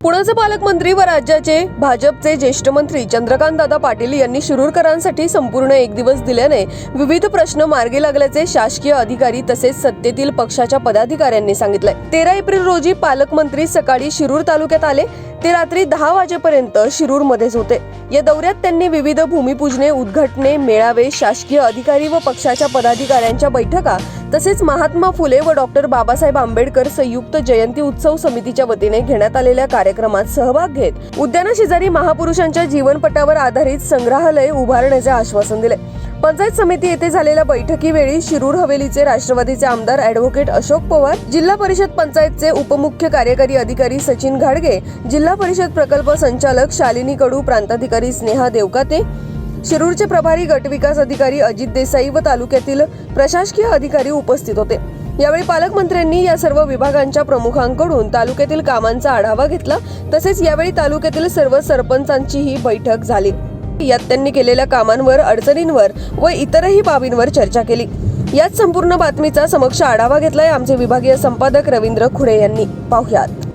पुण्याचे पालकमंत्री व राज्याचे भाजपचे ज्येष्ठ मंत्री चंद्रकांत दादा पाटील यांनी शिरूरकरांसाठी संपूर्ण एक दिवस दिल्याने विविध प्रश्न मार्गी लागल्याचे शासकीय अधिकारी तसेच सत्तेतील पक्षाच्या पदाधिकाऱ्यांनी सांगितले तेरा एप्रिल रोजी पालकमंत्री सकाळी शिरूर तालुक्यात आले. ते रात्री दहा वाजेपर्यंत शिरूर मध्येच होते. या दौऱ्यात त्यांनी विविध भूमिपूजने उद्घाटने मेळावे शासकीय अधिकारी व पक्षाच्या पदाधिकाऱ्यांच्या बैठका तसेच महात्मा फुले व डॉक्टर बाबासाहेब आंबेडकर संयुक्त जयंती उत्सव समितीच्या वतीने घेण्यात आलेल्या कार्यक्रमात सहभाग घेत उद्यानाशेजारी महापुरुषांच्या जीवनपटावर आधारित संग्रहालय उभारण्याचे आश्वासन दिले. पंचायत समिती येथे झालेल्या बैठकीवेळी शिरूर हवेलीचे राष्ट्रवादीचे आमदार ॲडव्होकेट अशोक पवार जिल्हा परिषद पंचायतचे उपमुख्य कार्यकारी अधिकारी सचिन घाडगे जिल्हा परिषद प्रकल्प संचालक शालिनी कडू प्रांताधिकारी स्नेहा देवकाते शिरूरचे प्रभारी गटविकास अधिकारी अजित देसाई व तालुक्यातील प्रशासकीय अधिकारी उपस्थित होते. यावेळी पालकमंत्र्यांनी या सर्व विभागांच्या प्रमुखांकडून तालुक्यातील कामांचा आढावा घेतला. तसेच यावेळी तालुक्यातील सर्व सरपंचांचीही बैठक झाली. यात त्यांनी केलेल्या कामांवर अडचणींवर व इतरही बाबींवर चर्चा केली. यात संपूर्ण बातमीचा समक्ष आढावा घेतलाय आमचे विभागीय संपादक रवींद्र खुडे यांनी. पाहुयात.